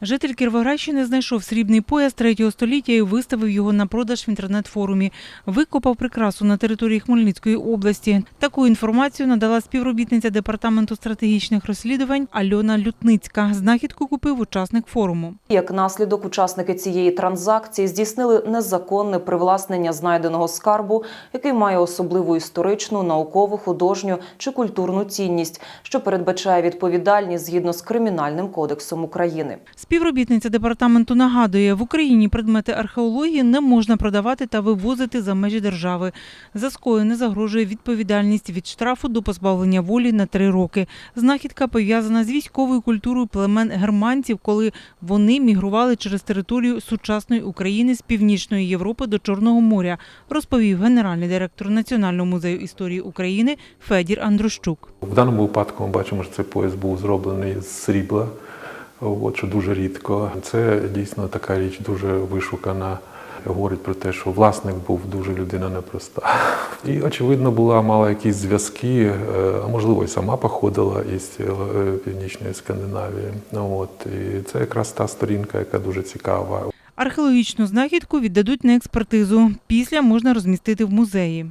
Житель Кіровоградщини знайшов срібний пояс третього століття і виставив його на продаж в інтернет-форумі. Викопав прикрасу на території Хмельницької області. Таку інформацію надала співробітниця департаменту стратегічних розслідувань Альона Лютницька. Знахідку купив учасник форуму. Як наслідок, учасники цієї транзакції здійснили незаконне привласнення знайденого скарбу, який має особливу історичну, наукову, художню чи культурну цінність, що передбачає відповідальність згідно з Кримінальним кодексом України. Співробітниця департаменту нагадує, в Україні предмети археології не можна продавати та вивозити за межі держави. За скоєне загрожує відповідальність від штрафу до позбавлення волі на три роки. Знахідка пов'язана з військовою культурою племен германців, коли вони мігрували через територію сучасної України з північної Європи до Чорного моря, розповів генеральний директор Національного музею історії України Федір Андрощук. В даному випадку ми бачимо, що цей пояс був зроблений з срібла, от, що дуже рідко. Це дійсно така річ дуже вишукана. Говорить про те, що власник був дуже людина непроста. І, очевидно, була мала якісь зв'язки, е, а можливо, і сама походила із е, північної Скандинавії. От, і це якраз та сторінка, яка дуже цікава. Археологічну знахідку віддадуть на експертизу. Після можна розмістити в музеї.